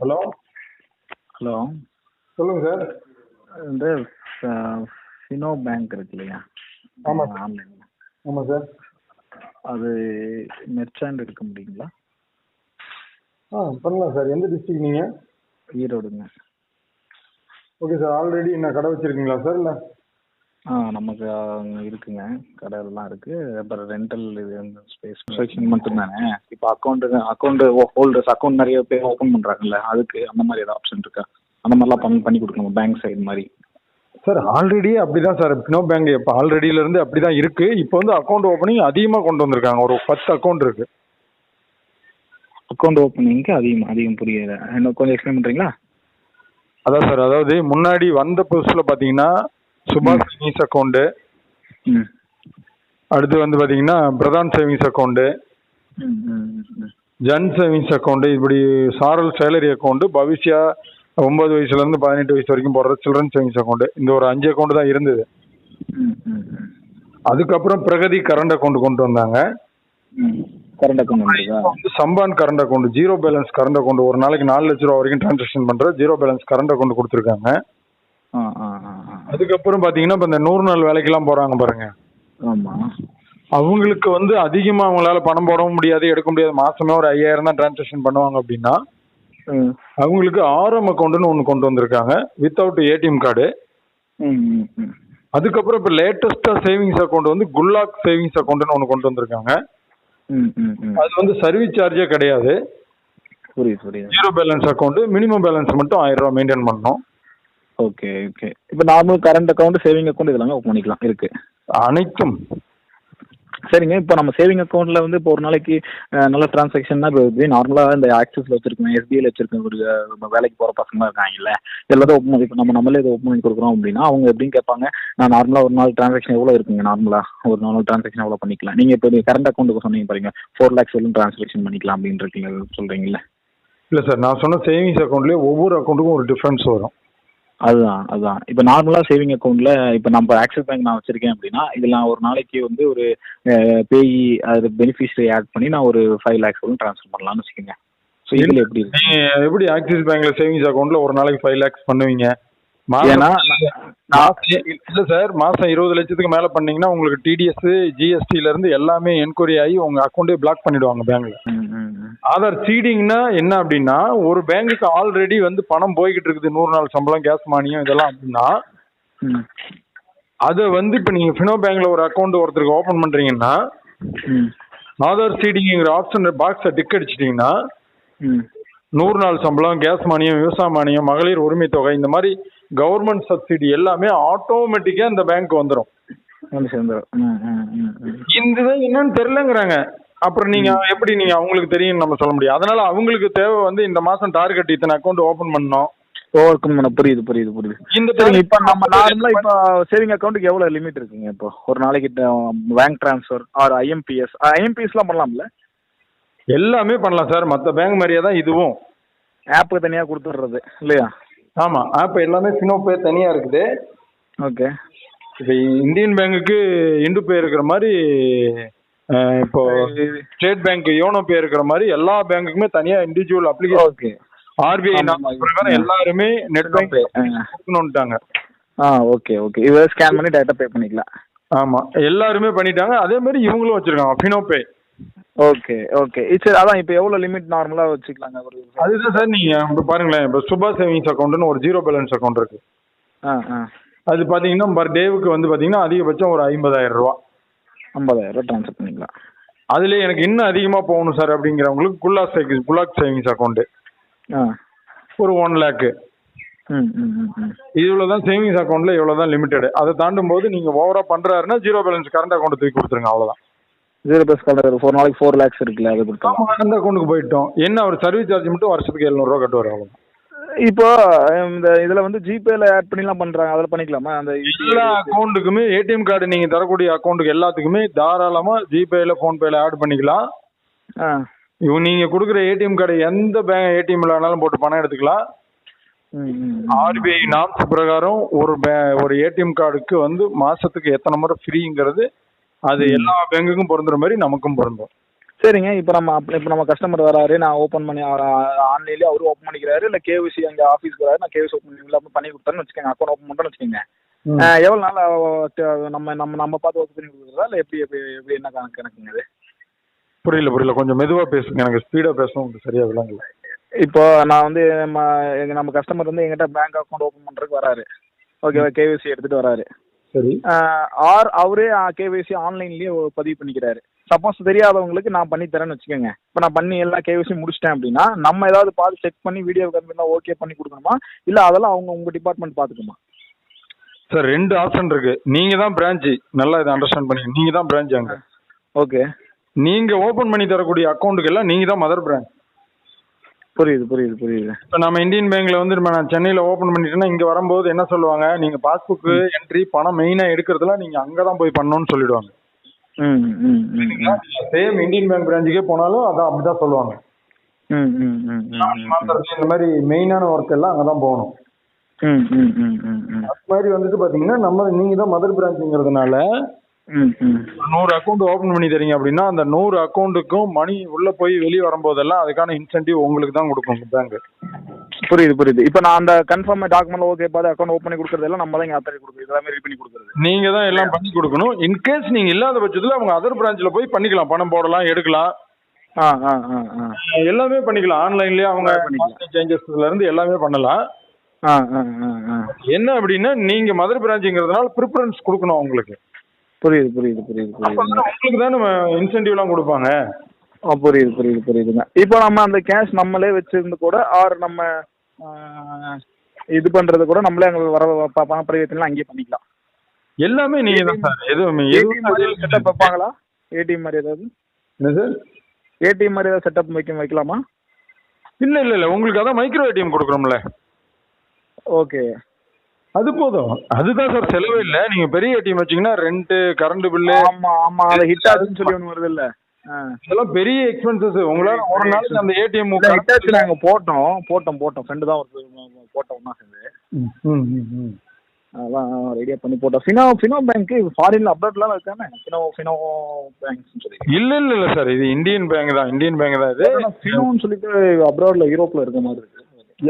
Hello? Hello? சொல்லுங்க sir. இந்த Fino bank இருக்கு இல்லையா? ஆமா. ஆன்லைனில் ஆமாம் சார். அது மெர்ச்சாண்ட் எடுக்க முடியுங்களா? ஆ பண்ணலாம் சார். எந்த டிஸ்ட்ரிக்ட் நீங்கள் ஈரோடுங்க. Okay sir. ஆல்ரெடி என்ன கடை வச்சுருக்கீங்களா சார் இல்லை? ஆ. நமக்கு இருக்குங்க. கடையெல்லாம் இருக்கு. அப்புறம் ரெண்டல் இது அந்த ஸ்பேஸ் செக்ஷன் மட்டும்தானே? இப்போ அக்கௌண்ட்டு அக்கௌண்ட் ஹோல்டர்ஸ் அக்கௌண்ட் நிறைய பேர் ஓப்பன் பண்ணுறாங்கல்ல அதுக்கு அந்த மாதிரி ஏதாவது ஆப்ஷன் இருக்கா? அந்த மாதிரிலாம் பண்ணி பண்ணி கொடுக்கணும் பேங்க் சைடு மாதிரி. சார் ஆல்ரெடி அப்படி தான் சார் பினோ பேங்க் இப்போ ஆல்ரெடியிலேருந்து அப்படி தான் இருக்குது இப்போ வந்து அக்கௌண்ட் ஓப்பனிங் அதிகமாக கொண்டு வந்திருக்காங்க. ஒரு பத்து அக்கௌண்ட் இருக்குது அக்கௌண்ட் ஓப்பனிங்க்கு அதிகம் அதிகம் புரியல. இன்னும் கொஞ்சம் எக்ஸ்பிளைன் பண்ணுறீங்களா அதான் சார் அதாவது முன்னாடி வந்த புதுசில் பார்த்தீங்கன்னா சுபாஷ் சேவிங்ஸ் அக்கௌண்ட்டு அடுத்து வந்து பார்த்தீங்கன்னா Pradhan savings account Jan savings account இப்படி சாரல் சேலரி அக்கௌண்ட் பவிஷ்யா ஒன்பது வயசுல இருந்து பதினெட்டு வயசு வரைக்கும் போடுற சில்ட்ரன் சேவிங்ஸ் அக்கௌண்ட் இந்த ஒரு அஞ்சு அக்கௌண்ட் தான் இருந்தது. அதுக்கப்புறம் பிரகதி கரண்ட் அக்கௌண்ட் கொண்டு வந்தாங்க. Current account Sampann current account zero balance current account ஒரு நாளைக்கு நாலு லட்ச ரூபா வரைக்கும் டிரான்சாக்ஷன் பண்ற ஜீரோ பேலன்ஸ் கரண்ட் அக்கௌண்ட் கொடுத்துருக்காங்க. அதுக்கப்புறம் பாத்தீங்கன்னா இப்போ இந்த நூறு நாள் வேலைக்கெல்லாம் போறாங்க பாருங்க. ஆமாம் அவங்களுக்கு வந்து அதிகமா அவங்களால பணம் போடவும் முடியாது எடுக்க முடியாது. மாசமே ஒரு ஐயாயிரம் தான் டிரான்சாக்ஷன் பண்ணுவாங்க அப்படின்னா அவங்களுக்கு ஆர்எம் அக்கௌண்ட்னு ஒன்று கொண்டு வந்திருக்காங்க வித்தவுட் ஏடிஎம் கார்டு. அதுக்கப்புறம் இப்போ லேட்டஸ்டா சேவிங்ஸ் அக்கௌண்ட் வந்து குல்லாக் சேவிங்ஸ் அக்கௌண்ட்னு ஒன்று கொண்டு வந்திருக்காங்க. அது வந்து சர்வீஸ் சார்ஜே கிடையாது. Zero balance account minimum balance மட்டும் ஆயிரம் ரூபாய் மெயின்டைன் பண்ணணும். ஓகே ஓகே இப்போ normal current account saving account இதெல்லாம் ஓப்பன் பண்ணிக்கலாம். இருக்கு. அனைத்தும். சரிங்க இப்போ நம்ம சேவிங் அக்கௌண்ட்ல வந்து இப்போ ஒரு நாளைக்கு நல்ல டிரான்சாக்ஷன் தான் இப்போ நார்மலாக இந்த ஆக்சிஸ்ல வச்சிருக்கேன் எஸ்பிஐல வச்சிருக்கேன் ஒரு வேலைக்கு போகிற பசங்க இருக்காங்கல்ல எல்லாத்தையும் ஓப்பன் பண்ணி இப்போ நம்ம நம்மளே இதை ஓப்பன் பண்ணி கொடுக்குறோம் அப்படின்னா அவங்க எப்படின்னு கேட்பாங்க நான் நார்மலாக ஒரு நாள் டிரான்சாக்ஷன் எவ்வளோ இருக்குங்க நார்மலாக ஒரு நாள் டிரான்சாக்ஷன் எவ்வளோ பண்ணிக்கலாம். நீங்கள் இப்போ கரண்ட் அக்கௌண்ட்டுக்கு சொன்னீங்க பாருங்க ஃபோர் லேக்ஸ் வரைக்கும் டிரான்சாக்ஷன் பண்ணிக்கலாம் அப்படின்னு இருக்கீங்க சொல்கிறீங்கல்ல இல்லை சார் நான் சொன்ன சேவிங்ஸ் அக்கௌண்ட்லேயே ஒவ்வொரு அக்கௌண்ட்டுக்கும் ஒரு டிஃப்ரென்ஸ் வரும். அதுதான் அதுதான். இப்போ நார்மலாக சேவிங் அக்கௌண்ட்டில் இப்போ நம்ம ஆக்சிஸ் பேங்க் நான் வச்சிருக்கேன் அப்படின்னா இதில் நான் ஒரு நாளைக்கு வந்து ஒரு பேய் அது பெனிஃபிஷரி ஆட் பண்ணி நான் ஒரு ஃபைவ் லேக்ஸ் வரைக்கும் ட்ரான்ஸ்ஃபர் பண்ணலாம்னு வச்சுக்கோங்க. ஸோ இதில் எப்படி எப்படி ஆக்சிஸ் பேங்க்ல சேவிங்ஸ் அக்கௌண்ட்ல ஒரு நாளைக்கு ஃபைவ் லேக்ஸ் பண்ணுவீங்க? ஏன்னா இல்ல சார் மாசம் இருபது லட்சத்துக்கு மேல பண்ணீங்கன்னா உங்களுக்கு டிடிஎஸ் ஜிஎஸ்டில இருந்து எல்லாமே என்கொயரி ஆகி உங்க அக்கௌண்ட்டே பிளாக் பண்ணிடுவாங்க பேங்க்ல. ஆதார் சீடிங்னா என்ன அப்படின்னா ஒரு பேங்குக்கு ஆல்ரெடி வந்து பணம் போய்கிட்டு இருக்குது நூறு நாள் சம்பளம் கேஸ் மானியம் இதெல்லாம் அப்படின்னா அதை வந்து இப்போ நீங்க ஃபினோ பேங்க்ல ஒரு அக்கௌண்ட் ஒருத்தருக்கு ஓபன் பண்றீங்கன்னா ம், ஆதார் சீடிங்கிற ஆப்ஷன் பாக்ஸை டிக் அடிச்சிட்டீங்கன்னா. நூறு நாள் சம்பளம் கேஸ் மானியம் விவசாய மானியம் மகளிர் உரிமை தொகை இந்த மாதிரி கவர்மெண்ட் சப்சிடி எல்லாமே ஆட்டோமேட்டிக்கா இந்த பேங்க் வந்துடும். இந்த என்னன்னு தெரியலங்கிறாங்க. அப்புறம் நீங்க எப்படி நீங்க அவங்களுக்கு தெரியும் நம்ம சொல்ல முடியும் அதனால அவங்களுக்கு தேவை வந்து இந்த மாசம் டார்கெட் இத்தனை அக்கௌண்ட் ஓபன் பண்ணணும். ஓவர் கம் பண்ண புரியுது புரியுது புரியுது. இந்த சரிங்க இப்போ நம்ம நார்மலாக இப்போ சேவிங் அக்கௌண்ட்டுக்கு எவ்வளோ லிமிட் இருக்குங்க இப்போ? ஒரு நாளைக்கு பேங்க் ட்ரான்ஸ்ஃபர் ஆர் ஐஎம்பிஎஸ் ஐஎம்பிஎஸ்லாம் பண்ணலாம்ல? எல்லாமே பண்ணலாம் சார். மற்ற பேங்க் மாதிரியே தான் இதுவும். ஆப்புக்கு தனியாக கொடுத்துட்றது இல்லையா? ஆமா ஆப் எல்லாமே ஃபினோ பே தனியா இருக்குது. ஓகே. இப்போ இந்தியன் பேங்குக்கு இண்டு பே இருக்கிற மாதிரி இப்போ ஸ்டேட் பேங்க் யோனோ பே இருக்கிற மாதிரி எல்லா பேங்க்குமே தனியா இண்டிவிஜுவல் அப்ளிகேஷன் ஓகே. ஆர்பிஐ பிரகாரம் எல்லாருமே நெட் பேங்க். கொடுக்கணும்ட்டாங்க ஆ. Okay okay. இதை ஸ்கேன் பண்ணி டேட்டா பே பண்ணிக்கலாம். ஆமா எல்லாருமே பண்ணிட்டாங்க. அதே மாதிரி இவங்களும் வச்சிருக்காங்க ஃபினோ பே. ஓகே ஓகே சரி அதான் இப்போ எவ்வளோ லிமிட் நார்மலாக வச்சுக்கலாங்க ஒரு அதுதான் சார் நீங்க இப்போ பாருங்களேன் இப்போ சுபா சேவிங்ஸ் அக்கௌண்ட்னு ஒரு ஜீரோ பேலன்ஸ் அக்கௌண்ட் இருக்கு. ஆ ஆ. அது பாத்தீங்கன்னா பர் டேவுக்கு வந்து பாத்தீங்கன்னா அதிகபட்சம் ஒரு ஐம்பதாயிரம் ரூபா. ஐம்பதாயிரம் ட்ரான்ஸ்ஃபர் பண்ணிக்கலாம் அதுல எனக்கு இன்னும் அதிகமா போகணும் சார் அப்படிங்கிறவங்களுக்கு குல்லா சேவிங்ஸ் குல்லாக் சேவிங்ஸ் அக்கௌண்ட் ஆ. ஒரு ஒன் லேக்கு இவ்வளோ தான் சேவிங்ஸ் அக்கௌண்ட்ல இவ்வளோ தான் லிமிட்டெட் அதை தாண்டும் போது நீங்க ஓவரா பண்றாருன்னா ஜீரோ பேலன்ஸ் கரண்ட் அக்கௌண்ட் தூக்கி கொடுத்துருங்க அவ்வளவுதான். ஜீரோ ப்ளஸ் கலர் ஃபோர் நாளைக்கு ஃபோர் லேக்ஸ் இருக்குல்ல அது ஆமா அந்த அக்கௌண்ட்டுக்கு போயிட்டோம். என்ன ஒரு சர்வீஸ் சார்ஜ் மட்டும் வருஷத்துக்கு எழுநூறுவா கட்டுவார் அவ்வளவுதான். இப்போ இந்த இதில் வந்து ஜிபேல ஆட் பண்ணிலாம் பண்ணுறாங்க அதில் பண்ணிக்கலாமா? அந்த எல்லா அக்கௌண்ட்டுக்குமே ஏடிஎம் கார்டு நீங்க தரக்கூடிய அக்கௌண்ட்டுக்கு எல்லாத்துக்குமே தாராளமா ஜிபேல போன்பேல ஆட் பண்ணிக்கலாம். இவங்க நீங்க கொடுக்குற ஏடிஎம் கார்டு எந்த பேங்க் ஏடிஎம்ல வேணாலும் போட்டு பணம் எடுத்துக்கலாம். ஆர்பிஐ நாம்ஸ் பிரகாரம் ஒரு ஒரு ஏடிஎம் கார்டுக்கு வந்து மாசத்துக்கு எத்தனை முறை ஃப்ரீங்கிறது அது எல்லா பேங்குக்கும் பொருந்துற மாதிரி நமக்கும் பொருந்தும். சரிங்க. இப்போ நம்ம இப்போ நம்ம கஸ்டமர் வராரு நான் ஓப்பன் பண்ணி ஆன்லைன்லேயே அவரும் ஓப்பன் பண்ணிக்கிறாரு இல்லை கேவிசி அங்கே ஆஃபீஸ்க்கு வராரு நான் கேவிசி ஓப்பன் பண்ணி பண்ணி கொடுத்தேன்னு வச்சுக்கோங்க. அக்கௌண்ட் ஓப்பன் பண்ணுறேன்னு வச்சுக்கோங்க. எவ்வளோ நாள் நம்ம நம்ம நம்ம பார்த்து ஒர்க் பண்ணி கொடுக்குறதா இல்லை எப்படி எப்படி எப்படி என்ன கணக்கு கணக்குங்க இது புரியல புரியல. கொஞ்சம் மெதுவா பேசுங்க. எனக்கு ஸ்பீடா உங்களுக்கு சரியா விளங்கல. இப்போ நான் வந்து நம்ம நம்ம கஸ்டமர் வந்து எங்கிட்ட பேங்க் அக்கௌண்ட் ஓப்பன் பண்ணுறதுக்கு வராரு. ஓகேவா கேவிசி எடுத்துகிட்டு வராரு. சரி. ஆர் அவரே கேவிசி ஆன்லைன்லேயே பதிவு பண்ணிக்கிறாரு. சப்போஸ் தெரியாதவங்களுக்கு நான் பண்ணி தரேன்னு வச்சுக்கோங்க. இப்போ நான் பண்ணி எல்லா கேவிசி முடிச்சிட்டேன் அப்படின்னா நம்ம ஏதாவது பார்த்து செக் பண்ணி வீடியோ கம்பெனி ஓகே பண்ணி கொடுக்கணுமா? இல்லை அதெல்லாம் அவங்க உங்கள் டிபார்ட்மெண்ட் பார்த்துக்குமா? சார் ரெண்டு ஆப்ஷன் இருக்கு. நீங்க தான் பிரான்ச் நல்லா இதை அண்டர்ஸ்டாண்ட் பண்ணி நீங்க தான் பிரான்ச் அங்க. ஓகே நீங்க ஓபன் பண்ணி தரக்கூடிய அக்கௌண்ட்டுக்கு எல்லாம் நீங்க தான் மதர் பிரான்ச் புரியுது புரியுது புரியுது. இப்போ நம்ம இந்தியன் பேங்க்ல வந்து நம்ம நான் சென்னையில ஓபன் பண்ணிட்டேன்னா இங்க வரும்போது என்ன சொல்லுவாங்க? நீங்க பாஸ்புக் என்ட்ரி பணம் மெயினா எடுக்கிறதுலாம் நீங்க அங்க தான் போய் பண்ணணும்னு சொல்லிடுவாங்க. சேம் இந்தியன் பேங்க் பிரான்ச்சுக்கே போனாலும் அதான் அப்படிதான் சொல்லுவாங்க. இந்த மாதிரி மெயினான ஒர்க் எல்லாம் அங்க தான் போகணும் அது மாதிரி வந்துட்டு பாத்தீங்கன்னா நம்ம நீங்க தான் மதர் பிரான்ச்சுங்கிறதுனால நூறு அக்கௌண்ட் ஓபன் பண்ணி தரீங்க அப்படின்னா அந்த நூறு அக்கௌண்ட்டுக்கும் மணி உள்ள போய் வெளியே வரும்போதெல்லாம் அதுக்கான இன்சென்டிவ் உங்களுக்கு தான் கொடுக்கும் பேங்க் புரியுது புரியுது. இப்போ நான் அந்த கன்ஃபார்ம் டாக்குமெண்ட் ஓகே பார்த்து அக்கௌண்ட் ஓப்பன் பண்ணி கொடுக்குறதெல்லாம் நம்ம தான் இங்கே அத்தனை கொடுக்குறது இதெல்லாம் ரெடி பண்ணி கொடுக்குறது. நீங்க தான் எல்லாம் பண்ணி கொடுக்கணும். இன்கேஸ் நீங்க இல்லாத பட்சத்துல அவங்க அதர் பிரான்ச்ல போய் பண்ணிக்கலாம். பணம் போடலாம் எடுக்கலாம். ஆ ஆ ஆ ஆ. எல்லாமே பண்ணிக்கலாம். ஆன்லைன்லயே அவங்க. சேஞ்சஸ்ல இருந்து எல்லாமே பண்ணலாம். என்ன அப்படின்னா நீங்க மதர் பிரான்ச்சுங்கிறதுனால ப்ரிஃபரன்ஸ் கொடுக்கணும் அவங்களுக்கு. புரியுது புரியுது புரியுது புரியுது. உங்களுக்கு தான் நம்ம இன்சென்டிவ்லாம் கொடுப்பாங்க? ஆ புரியுது புரியுது புரியுதுங்க. இப்போ நம்ம அந்த கேஷ் நம்மளே வச்சிருந்து கூட ஆர் நம்ம இது பண்ணுறது கூட நம்மளே அங்கே வர பண பரிவர்த்தனை அங்கேயே பண்ணிக்கலாம். எல்லாமே நீங்க தான் சார். எதுவுமே எதுவும் செட்டப் வைப்பாங்களா? ஏடிஎம் மாதிரி ஏதாவது? என்ன சார்? ஏடிஎம் மாதிரி ஏதாவது செட்டப் வைக்க வைக்கலாமா? இல்ல இல்ல இல்ல. உங்களுக்கு அதான் மைக்ரோ ஏடிஎம் கொடுக்குறோம்ல. ஓகே. அது போதும். அதுதான் சார் செலவு இல்ல. நீங்க பெரிய ஏடிஎம் வச்சீங்கன்னா ரெண்ட் கரண்ட் பில்லு ஆமா ஆமா அது ஹிட் ஆச்சுன்னு சொல்லி ஒன்று வருது இல்ல. இதெல்லாம் பெரிய எக்ஸ்பென்சஸ் உங்களால ஒரு நாளைக்கு அந்த ஏடிஎம் ஹிட் ஆச்சு நாங்க போட்டோம். போட்டோம் போட்டோம். ஃப்ரெண்டு தான் ஒரு போட்டோம் ஒன்றா சேர்ந்து. அதான் ரெடியா பண்ணி போட்டோம். ஃபினோ ஃபினோ பேங்க் ஃபாரின்ல அப்ராட்லாம் இருக்கானே? ஃபினோ ஃபினோ பேங்க்ஸ் சொல்லி. இல்ல இல்ல இல்ல சார் இது இந்தியன் பேங்க் தான். இந்தியன் பேங்க் தான் இது. ஃபினோன்னு சொல்லிட்டு அப்ராட்ல யூரோப்ல இருக்க மாதிரி இருக்கு.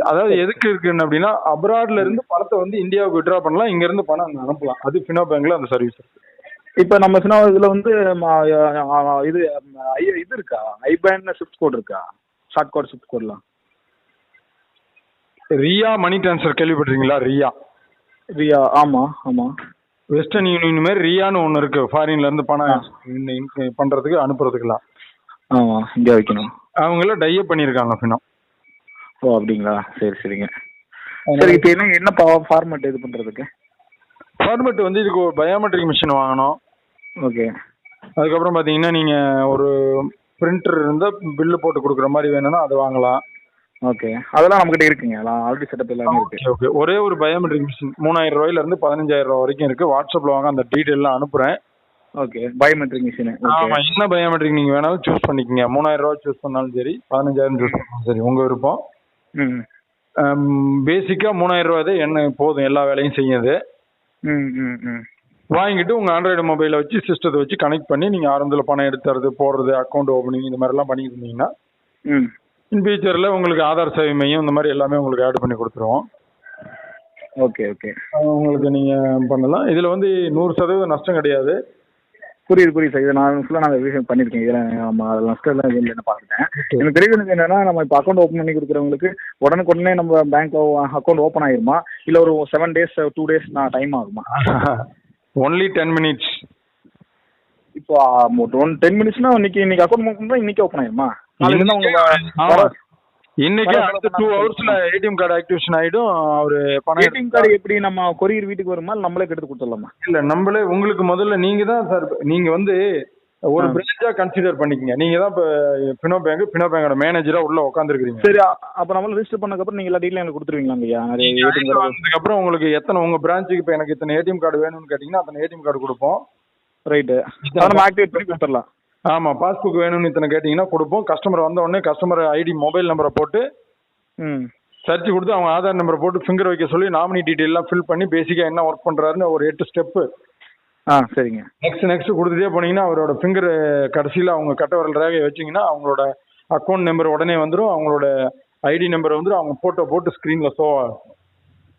அதாவது எதுக்கு இருக்குன்னு அப்படின்னா அப்ராட்ல இருந்து பணத்தை வந்து இந்தியாவுக்கு விட்ரா பண்ணலாம் இங்க இருந்து பணம் அங்க அனுப்பலாம். அது ஃபினோ பேங்க்ல அந்த சர்வீஸ் இப்போ நம்ம ஃபினோ இதுல வந்து இது ஐ இது இருக்கா? ஐபேன் ஷிஃப்ட் கோட் இருக்கா? ஷார்ட் கோட் ஷிஃப்ட் கோட்லாம் ரியா மணி ட்ரான்ஸ்ஃபர் கேள்விப்பட்டிருக்கீங்களா? ரியா. ரியா ஆமா ஆமா. வெஸ்டர்ன் யூனியன் மாதிரி ரியான்னு ஒன்று இருக்கு. ஃபாரின்ல இருந்து பணம் பண்றதுக்கு அனுப்புறதுக்குலாம் ஆமா இங்கே வைக்கணும். அவங்கள டைப் பண்ணியிருக்காங்க ஃபினோ ஓ அப்படிங்களா? சரி சரிங்க. சரி இப்போ என்ன என்ன ஃபார்மேட் இது பண்றதுக்கு? ஃபார்மெட் வந்து இதுக்கு ஒரு பயோமெட்ரிக் மிஷின் வாங்கணும். ஓகே. அதுக்கப்புறம் பார்த்தீங்கன்னா நீங்கள் ஒரு பிரிண்டர் இருந்தால் பில்லு போட்டு கொடுக்குற மாதிரி வேணும்னா அது வாங்கலாம். ஓகே. அதெல்லாம் நம்மகிட்ட இருக்குங்க. அதெல்லாம் ஆல்ரெடி செட்டப் எல்லாமே இருக்கு. ஓகே ஒரே ஒரு பயோமெட்ரிக் மிஷின் மூணாயிரம் ரூபாயில இருந்து பதினஞ்சாயிரம் ரூபா வரைக்கும் இருக்கு. வாட்ஸ்அப்ல வாங்க அந்த டீட்டெயிலாம் அனுப்புறேன். ஓகே பயோமெட்ரிக் மிஷின் ஆமா என்ன பயோமெட்ரிக் நீங்க வேணாலும் சூஸ் பண்ணிக்கங்க. மூணாயிரம் ரூபா சூஸ் பண்ணாலும் சரி பதினஞ்சாயிரம் சூஸ் பண்ணாலும் சரி உங்க விருப்பம். ம். பேசிக்கா மூணாயிரம் ரூபாய் தான். என்ன போதும் எல்லா வேலையும் செய்யுது. வாங்கிட்டு உங்க ஆண்ட்ராய்டு மொபைலை வச்சு சிஸ்டத்தை வச்சு கனெக்ட் பண்ணி நீங்க ஆரம்பத்தில் பணம் எடுத்துறது போடுறது அக்கௌண்ட் ஓப்பனிங் இந்த மாதிரிலாம் பண்ணிட்டு இருந்தீங்கன்னா ம். இன் ஃபியூச்சரில் உங்களுக்கு ஆதார் சேவை மையம் இந்த மாதிரி எல்லாமே உங்களுக்கு ஆட் பண்ணி கொடுத்துருவோம். Okay okay. உங்களுக்கு நீங்கள் பண்ணலாம். இதில் வந்து நூறு சதவீதம் நஷ்டம் கிடையாது. புரியுது புரியுது சார். இதை நான் ஃபுல்லாக நான் விஷயம் பண்ணியிருக்கேன் இதில் நம்ம அதில் நஷ்டம் இல்லை என்ன பார்த்துட்டேன். எனக்கு தெரியுது என்னன்னா நம்ம இப்போ அக்கௌண்ட் ஓப்பன் பண்ணி கொடுக்குறவங்களுக்கு உடனுக்குடனே நம்ம பேங்க் அக்கௌண்ட் ஓப்பன் ஆயிருமா? இல்லை ஒரு செவன் டேஸ் டூ டேஸ் நான் டைம் ஆகுமா? ஒன்லி டென் மினிட்ஸ் இப்போ ஒன் டென் மினிட்ஸ்னா இன்னைக்கு இன்னைக்கு அக்கௌண்ட் ஓப்பன் பண்ணால் இன்னைக்கு ஓப்பன் ஆயிருமா? நாளைக்கு. இன்னைக்கு அடுத்த டூ ஹவர்ஸ்ல ஏடிஎம் கார்டு ஆக்டிவேஷன் ஆயிடும். அவரு பணம் ஏடிஎம் கார்டு எப்படி நம்ம கொரியர் வீட்டுக்கு வருமா? நம்மளே எடுத்து கொடுத்துடலாமா? இல்ல நம்மளே உங்களுக்கு முதல்ல நீங்க தான் சார் நீங்க வந்து ஒரு. பிரான்ச்சா கன்சிடர் பண்ணிக்கங்க. நீங்க தான் இப்ப பினோ பேங்க் பினோ பேங்கோட மேனேஜரா உள்ள உட்காந்துருக்கீங்க சரி அப்போ நம்ம ரிஜிஸ்டர் பண்ணக்கப்புறம் நீங்கள் எல்லா டீட்டெயிலும் எனக்கு கொடுத்துருவீங்களா ஐயா நிறைய ஏடிஎம் கார்டு அதுக்கப்புறம் உங்களுக்கு எத்தனை உங்க பிரான்ச்சுக்கு இப்ப எனக்கு இத்தனை ஏடிஎம் கார்டு வேணும்னு கேட்டீங்கன்னா அத்தனை ஏடிஎம் கார்டு கொடுப்போம். ரைட்டு நம்ம ஆக்டிவேட் பண்ணி கொடுத்துடலாம். ஆமா பாஸ்புக் வேணும்னு இத்தனை கேட்டீங்கன்னா கொடுப்போம். கஸ்டமர் வந்த உடனே கஸ்டமர் ஐடி மொபைல் நம்பரை போட்டு ம். சர்ச் கொடுத்து அவங்க ஆதார் நம்பரை போட்டு ஃபிங்கர் வைக்க சொல்லி நாமினி டீட்டெயிலாம் ஃபில் பண்ணி பேசிக்கா என்ன ஒர்க் பண்றாருன்னு ஒரு எட்டு ஸ்டெப்பு ஆ சரிங்க. நெக்ஸ்ட் நெக்ஸ்ட் கொடுத்துட்டே போனீங்கன்னா அவரோட ஃபிங்கர் கடைசியில் அவங்க கட்ட விரல் ரேகையை வச்சீங்கன்னா அவங்களோட அக்கௌண்ட் நம்பர் உடனே வந்துடும் அவங்களோட ஐடி நம்பர் வந்துடும் அவங்க ஃபோட்டோ போட்டு ஸ்க்ரீனில் ஷோ ஆகும்.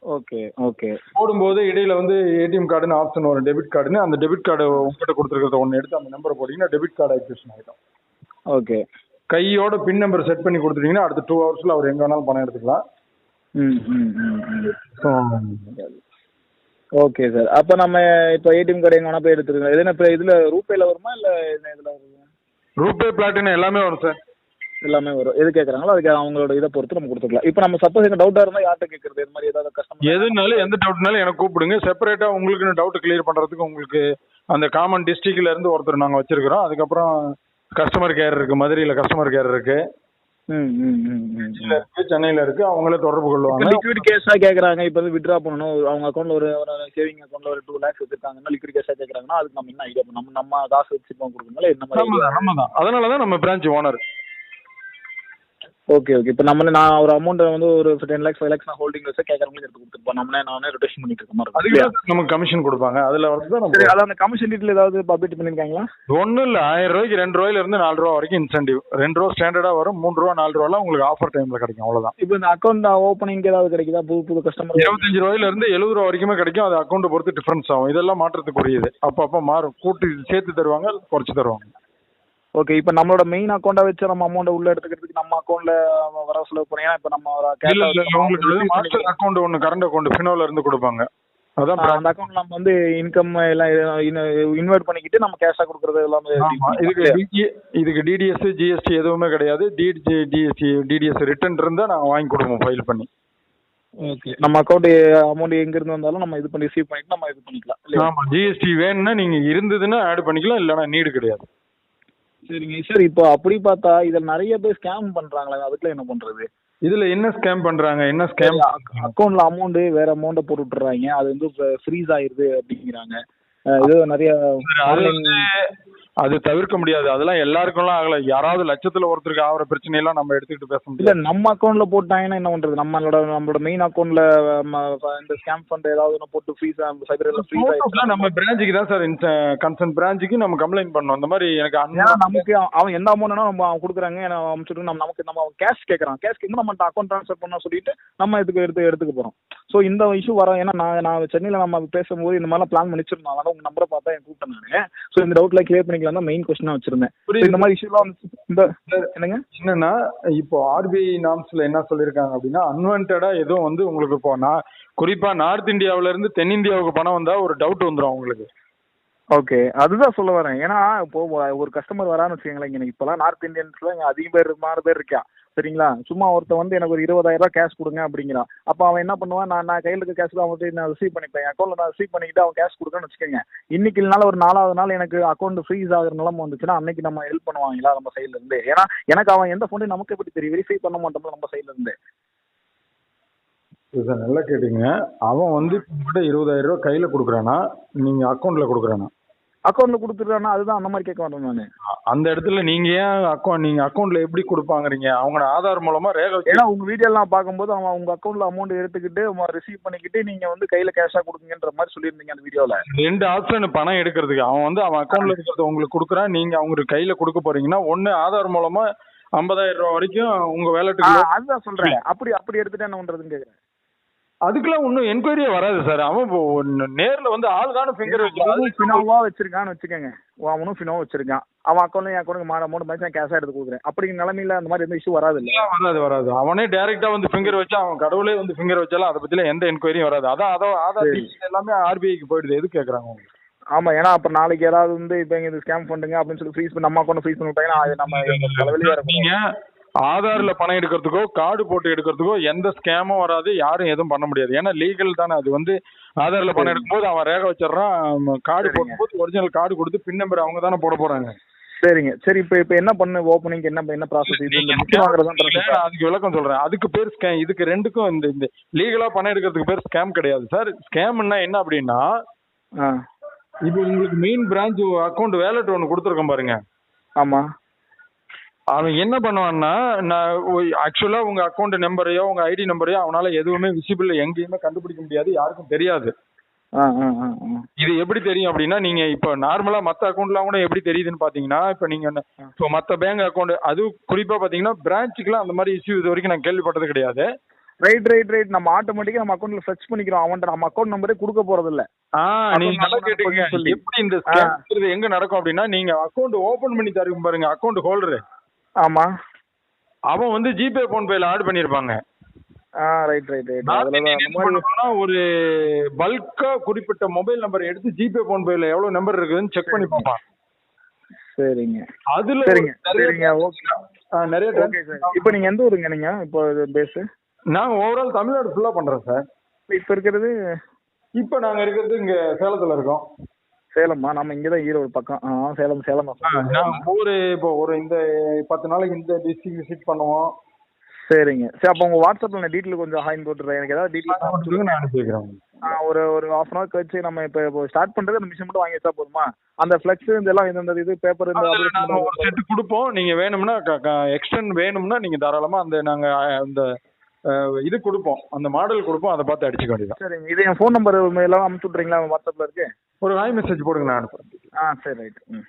Okay okay. போடும்போது இடையில வந்து ஏடிஎம் கார்டுன்னு ஆப்ஷன் வரும். டெபிட் கார்டுன்னு அந்த டெபிட் கார்டு உங்ககிட்ட கொடுத்துருக்கிறத ஒன்று எடுத்து அந்த நம்பரை போட்டிங்கன்னா டெபிட் கார்டு ஆக்டிவேஷன் ஆகிடும் ஓகே. கையோட பின் நம்பர் செட் பண்ணி கொடுத்துட்டீங்கன்னா அடுத்த டூ ஹவர்ஸில் அவர் எங்கே வேணாலும் பணம் எடுத்துக்கலாம். ம் ஓகே சார். அப்போ நம்ம இப்போ ஏடிஎம் கார்டு எங்கே வேணா போய் எடுத்துருக்கோம் எதுனா இப்போ இதில் ரூபேல வருமா இல்லை என்ன இதில் வருமா? ரூபே பிளாட்டினம் எல்லாமே வரும் சார். எல்லாமே வரும். எது கேட்குறாங்களோ அதுக்கு அவங்களோட இதை பொறுத்து நம்ம கொடுத்துக்கலாம். இப்போ நம்ம சப்போஸ் எங்கள் டவுட்டாக இருந்தால் யார்கிட்ட கேட்குறது இது மாதிரி ஏதாவது கஸ்டமர் எதுனாலும் எந்த டவுட்னாலும் எனக்கு கூப்பிடுங்க. செப்பரேட்டாக உங்களுக்கு டவுட் கிளியர் பண்ணுறதுக்கு உங்களுக்கு அந்த காமன் டிஸ்ட்ரிக்ட்ல இருந்து ஒருத்தர் நாங்கள் வச்சிருக்கிறோம். அதுக்கப்புறம் கஸ்டமர் கேர் இருக்கு. மதுரையில் கஸ்டமர் கேர் இருக்கு. இருக்கு சென்னையில் இருக்கு. அவங்களே தொடர்பு கொள்வாங்க. லிக்விட் கேஷாக கேட்குறாங்க இப்போ வந்து விட்ரா பண்ணணும். அவங்க அக்கௌண்ட்ல ஒரு சேவிங் அக்கௌண்ட்ல ஒரு டூ லேக்ஸ் வச்சிருக்காங்கன்னா லிக்விட் கேஷாக கேட்குறாங்கன்னா அதுக்கு நம்ம என்ன ஐடியா நம்ம நம்ம காசு வச்சு இப்போ கொடுக்கறதுனால என்ன மாதிரி தான் நம்ம தான். அதனால தான் நம்ம பிரான்ச் ஓனர் ஓகே ஓகே இப்போ நம்மளே நான் ஒரு அமௌண்ட் வந்து ஒரு டென் லேக்ஸ் ஃபைவ் லேக்ஸ் நான் ஹோல்டிங் வச்சு கேட்குறவங்களுக்கு எடுத்து கொடுத்துருப்போம் நம்மளே நானே ரொட்டேஷன் பண்ணிட்டு இருக்க மாதிரி அதுக்கு நமக்கு கமிஷன் கொடுப்பாங்க. அதில் வந்து தான் சரி அதான் அந்த கமிஷன் டீட்டெயில் ஏதாவது அப்டேட் பண்ணியிருக்காங்களா ஒன்றும் இல்லை. ஆயிரம் ரூபாய்க்கு ரெண்டு ரூபாயில இருந்து நாலு ரூபா வரைக்கும் இன்சென்டிவ் ரெண்டு ரூபா ஸ்டாண்டர்டாக வரும் மூணு ரூபா நாலு ரூபாலாம் உங்களுக்கு ஆஃபர் டைமில் கிடைக்கும். அவ்வளோதான் இப்போ இந்த அக்கௌண்ட் ஓப்பனிங் ஏதாவது கிடைக்குதா? புது புது கஸ்டமர் இருபத்தஞ்சு ரூபாயில இருந்து எழுபது ரூபா வரைக்குமே கிடைக்கும். அது அக்கௌண்ட் பொறுத்து டிஃபரன்ஸ் ஆகும். இதெல்லாம் மாற்றத்துக்குரியது. அப்பப்போ மாறும். கூட்டி சேர்த்து தருவாங்க குறைச்சி தருவாங்க. ஓகே இப்போ நம்மளோட மெயின் அக்கௌண்ட்டை வச்சு நம்ம அமௌண்ட் உள்ள எடுத்துக்கிறதுக்கு நம்ம அக்கௌண்ட்ல வர செலவு ஏன்னா இப்போ நம்ம உங்களுக்கு மாஸ்டர். அக்கௌண்ட் ஒன்று கரண்ட் அக்கௌண்ட் ஃபினோல இருந்து கொடுப்பாங்க அதான் அந்த அக்கௌண்ட் நம்ம வந்து இன்கம் எல்லாம் இன்வெர்ட் பண்ணிக்கிட்டு நம்ம கேஷா கொடுக்கறது எல்லாமே. இதுக்கு இதுக்கு டிடிஎஸ் ஜிஎஸ்டி எதுவுமே கிடையாது டிடி டிஎஸ்டி டிடிஎஸ் ரிட்டர்ன் இருந்தா நாங்க வாங்கி கொடுப்போம் ஃபைல் பண்ணி ஓகே நம்ம அக்கௌண்ட் அமௌண்ட் எங்க இருந்து வந்தாலும் நம்ம இது பண்ணி ரிசீவ் பண்ணிட்டு நம்ம இது பண்ணிக்கலாம் இல்லையா? ஆமா ஜிஎஸ்டி வேணும்னா நீங்க இருந்ததுன்னா ஆட் பண்ணிக்கலாம் இல்லைன்னா நீடு கிடையாது சரிங்க. சார் இப்போ அப்படி பார்த்தா இதில் நிறைய பேர் ஸ்கேம் பண்றாங்களே அதுக்குள்ள என்ன பண்றது? இதுல என்ன ஸ்கேம் பண்றாங்க? என்ன ஸ்கேம் அக்கௌண்ட்ல அமௌண்ட் வேற அமௌண்ட்டை போட்டு விட்டுறாங்க. அது வந்து ஃப்ரீஸ் ஆயிருது அப்படிங்கிறாங்க. இது நிறைய அது தவிர்க்க முடியாது. அதெல்லாம் எல்லாருக்கும்லாம் ஆகல. யாராவது லட்சத்துல ஒருத்தருக்கு ஆகிற பிரச்சனை எல்லாம் நம்ம எடுத்துக்கிட்டு பேச இல்ல முடியாது நம்ம அக்கௌண்ட்ல போட்டாங்கன்னா என்ன பண்றது? நம்மளோட நம்மளோட மெயின் அக்கௌண்ட்ல இந்த ஸ்கேம் ஃபண்ட் ஏதாவது ஒன்று போட்டு ஃப்ரீஸ் சைபர்ல ஃப்ரீஸ் நம்ம பிரான்ச்சுக்கு தான் சார் கன்சர்ன் பிரான்ச்சுக்கு நம்ம கம்ப்ளைண்ட் பண்ணோம் இந்த மாதிரி எனக்கு நமக்கு அவன் எந்த அமௌண்ட் நம்ம அவன் கொடுக்குறாங்க. அனுப்பிச்சுட்டு நம்ம நமக்கு நம்ம கேஷ் கேட்கறான். கேஷ் கேட்கும் நம்ம அக்கௌண்ட் ட்ரான்ஸ்ஃபர் பண்ண சொல்லிட்டு நம்ம இதுக்கு எடுத்து எடுத்துக்க போறோம். ஸோ இந்த இஷ்யூ வர ஏன்னா நான் நான் சென்னையில் நம்ம பேசும்போது இந்த மாதிரிலாம் பிளான் பண்ணி வச்சிருந்தோம் அதனால உங்க நம்பரை பார்த்தா என் கூப்பிட்டேன் நான். ஸோ இந்த டவுட்ல கிளியர் பண்ணிக்கலாம். தான் மெயின் கொஸ்டினா வச்சிருந்தேன். இந்த மாதிரி இஷ்யூலாம் வந்து இந்த என்னங்க? என்னன்னா இப்போ ஆர்பிஐ நாம்ஸ்ல என்ன சொல்லியிருக்காங்க அப்படின்னா அன்வான்டா எதுவும் வந்து உங்களுக்கு இப்போ நான் குறிப்பா நார்த் இந்தியாவுல இருந்து தென்னிந்தியாவுக்கு பணம் வந்தா ஒரு டவுட் வந்துடும் உங்களுக்கு ஓகே அதுதான் சொல்ல வரேன். ஏன்னா இப்போ ஒரு கஸ்டமர் வரான்னு வச்சுக்கோங்களேன் இங்கே இப்போலாம் நார்த் இந்தியன்ஸ்ல இங்கே அதிக பேர் மாறு பேர் இருக்கா? சரிங்களா? சும்மா ஒருத்தன் வந்து எனக்கு ஒரு இருபதாயிரம் ரூபாய் கேஷ் கொடுங்க அப்படிங்கிறான். அப்போ அவன் என்ன பண்ணுவான்? நான் நான் கையில் இருக்க கேஷ் அவன்கிட்ட நான் ரிசீவ் பண்ணிப்பேன். அக்கௌண்ட்ல நான் ரிசீவ் பண்ணிக்கிட்டு அவன் கேஷ் கொடுக்கணும்னு வச்சுக்கோங்க. இன்னைக்கு இல்லைனாலும் ஒரு நாலாவது நாள் எனக்கு அக்கௌண்ட் ஃப்ரீஸ் ஆகுற நிலம வந்துச்சுன்னா அன்னைக்கு நம்ம ஹெல்ப் பண்ணுவாங்களா நம்ம சைட்ல இருந்து? ஏன்னா எனக்கு அவன் எந்த ஃபோன் நமக்கு எப்படி தெரியும்? வெரிஃபை பண்ண மாட்டோம்ல நம்ம சைட்ல இருந்து. சார் நல்லா கேட்டீங்க. அவன் வந்து இப்போ உங்கள்கிட்ட இருபதாயிரம் ரூபாய் கையில கொடுக்குறானா? நீங்க அக்கௌண்ட்ல கொடுக்குறானா? அக்கௌண்ட்ல கொடுத்துட்டானா அதுதான் அந்த மாதிரி கேட்க மாட்டேன் நான். அந்த இடத்துல நீங்க ஏன் அக்கௌண்ட் நீங்க அக்கௌண்ட்ல எப்படி கொடுப்பாங்கறீங்க? அவங்க ஆதார் மூலமா ரேகை ஏன்னா உங்க வீடியோலாம் பார்க்கும்போது அவன் உங்க அக்கௌண்ட்ல அமௌண்ட் எடுத்துக்கிட்டு ரிசீவ் பண்ணிக்கிட்டு நீங்க வந்து கையில கேஷா கொடுங்கன்ற மாதிரி சொல்லியிருந்தீங்க அந்த வீடியோல. ரெண்டு ஆப்ஷன் பணம் எடுக்கிறதுக்கு. அவன் வந்து அவன் அக்கௌண்ட்ல இருக்கிறத உங்களுக்கு கொடுக்குறான் நீங்க அவங்களுக்கு கையில கொடுக்க போறீங்கன்னா ஒண்ணு ஆதார் மூலமா ஐம்பதாயிரம் ரூபாய் வரைக்கும் உங்க வேலட்டுக்கு அதுதான் சொல்றேன். அப்படி அப்படி எடுத்துட்டு என்ன பண்றதுன்னு கேக்குறேன். அதுக்கெல்லாம் ஒன்றும் என்கொயரியே வராது சார் அவன் நேர்ல வந்து ஆள் தானே ஃபிங்கர் அவனும் ஃபினோவா வச்சிருக்கான்னு வச்சுக்கோங்க. அவனும் ஃபினோவா வச்சிருக்கான். அவன் அக்கௌண்ட்ல என் அக்கௌண்ட்டுக்கு மாட அமௌண்ட் மாதிரி நான் கேஷா எடுத்து கொடுக்குறேன். அப்படி நிலைமையில அந்த மாதிரி எந்த இஷ்யூ வராது இல்ல. வராது வராது. அவனே டைரக்டா வந்து ஃபிங்கர் வச்சா அவன் கடவுளே வந்து ஃபிங்கர் வச்சாலும் அதை பத்தில எந்த என்கொயரியும் வராது. அதான் அதோ ஆதார் எல்லாமே ஆர்பிஐக்கு போயிடுது. எது கேக்குறாங்க அவங்க? ஆமா ஏன்னா அப்ப நாளைக்கு யாராவது வந்து இப்ப இது ஸ்கேம் பண்ணுங்க அப்படின்னு சொல்லி ஃப்ரீஸ் பண்ணி நம்ம அக்கௌண்ட் ஃப்ரீஸ் பண்ணி விட்டாங்கன்னா அது நம்ம தலைவலியா இருக்கும். ஆதார்ல பணம் எடுக்கிறதுக்கோ கார்டு போட்டு எடுக்கிறதுக்கோ எந்த ஸ்கேமும் வராது யாரும் எதுவும் பண்ண முடியாது. ஏன்னா லீகல் தானே அது வந்து. ஆதார்ல பணம் எடுக்கும்போது அவன் ரேகை வச்சிடறான் கார்டு. போடும்போது ஒரிஜினல் கார்டு கொடுத்து பின் நம்பர் அவங்க தானே போட போறாங்க. சரிங்க. சரி இப்ப இப்ப என்ன பண்ணு? ஓப்பனிங் என்ன என்ன ப்ராசஸ் இது அதுக்கு விளக்கம் சொல்றேன். அதுக்கு பேர் ஸ்கேம் இதுக்கு ரெண்டுக்கும் இந்த இந்த லீகலா பணம் எடுக்கிறதுக்கு பேர் ஸ்கேம் கிடையாது. சார் ஸ்கேம்னா என்ன அப்படின்னா இப்போ உங்களுக்கு மெயின் பிரான்ச் அக்கௌண்ட் வேலட் ஒன்று கொடுத்துருக்கோம் பாருங்க. ஆமா. அவன் என்ன பண்ணுவான்னா நான் ஆக்சுவலா உங்க அக்கௌண்ட் நம்பரையோ உங்க ஐடி நம்பரையோ அவனால எதுவுமே விசிபிள் எங்கேயுமே கண்டுபிடிக்க முடியாது யாருக்கும் தெரியாது. இது எப்படி தெரியும் அப்படின்னா நீங்க இப்போ நார்மலா மத்த அக்கௌண்ட்லாம் கூட எப்படி தெரியுதுன்னு பாத்தீங்கன்னா இப்போ நீங்க இப்போ மத்த பேங்க் அக்கௌண்ட் அது குறிப்பா பாத்தீங்கன்னா பிரான்ச்சுக்குலாம் அந்த மாதிரி இஷ்யூ இது வரைக்கும் நான் கேள்விப்பட்டது கிடையாது. ரைட் ரைட் ரைட் நம்ம ஆட்டோமேட்டிக்கா நம்ம அக்கௌண்ட்ல ஃபெச் பண்ணிக்கிறோம். அவன்கிட்ட நம்ம அக்கௌண்ட் நம்பரே கொடுக்க போறது இல்ல நீங்க நல்லா கேட்டீங்க. எப்படி இந்த எங்க நடக்கும் அப்படின்னா நீங்க அக்கௌண்ட் ஓபன் பண்ணி தருங்க பாருங்க அக்கௌண்ட் ஹோல்டர் ஆமா. அவன் வந்து ஜிபே போன் பேல ஆட் பண்ணிருப்பாங்க. ஆ ரைட் ரைட் ரைட் நார்த் அதுல இந்தியன் அந்த என்ன மாதிரி பண்ணுவாங்கன்னா, ஒரு பல்கா குறிப்பிட்ட மொபைல் நம்பர் எடுத்து ஜிபே போன் பேல எவ்வளவு நம்பர் இருக்குதுன்னு செக் பண்ணி பார்ப்பான். சரிங்க. அதுல சரிங்க. சரிங்க. ஓகே நிறைய ஓகே சார். இப்போ நீங்க எந்த ஊருங்க நீங்க? இப்போ பேஸ் நாங்க ஓவரால் தமிழ்நாடு ஃபுல்லா பண்றோம் சார் இப்போ இருக்கிறது இப்போ நாங்க இருக்கிறது இங்க சேலத்துல இருக்கோம். சேலமா நம்ம இங்கே தான் ஈரோடு பக்கம். சேலம் சேலம் ஊரு இப்போ ஒரு இந்த பத்து நாளைக்கு இந்த டிஸ்ட்ரிக்ட் விசிட் பண்ணுவோம். சரிங்க. சரி அப்போ உங்க வாட்ஸ்அப்ல நான் டீட்டெயில் கொஞ்சம் ஹாயின் போட்டுறேன் எனக்கு ஏதாவது டீட்டெயில் சொல்லுங்க நான் அனுப்பி வைக்கிறேன் ஒரு ஒரு ஹாஃப் அன் ஹவர் கழிச்சு நம்ம இப்போ இப்போ ஸ்டார்ட் பண்றது அந்த மிஷின் மட்டும் வாங்கி வச்சா போதுமா? அந்த ஃப்ளெக்ஸ் இதெல்லாம் இந்த இது பேப்பர் இந்த ஒரு செட் கொடுப்போம். நீங்க வேணும்னா எக்ஸ்டெண்ட் வேணும்னா நீங்க தாராளமா அந்த நாங்க அந்த இது கொடுப்போம். அந்த மாடல் கொடுப்போம். அதை பார்த்து அடிச்சுக்க வேண்டியதான் சரிங்க. இது என் ஃபோன் நம்பர் எல்லாம் அமுச்சு விட்றீங்களா வாட்ஸ்அப்ல இருக்கு? ஒரு வாய் மெசேஜ் போடுங்க நான் அனுப்புறேன். ஆ சரி ரைட் ம்.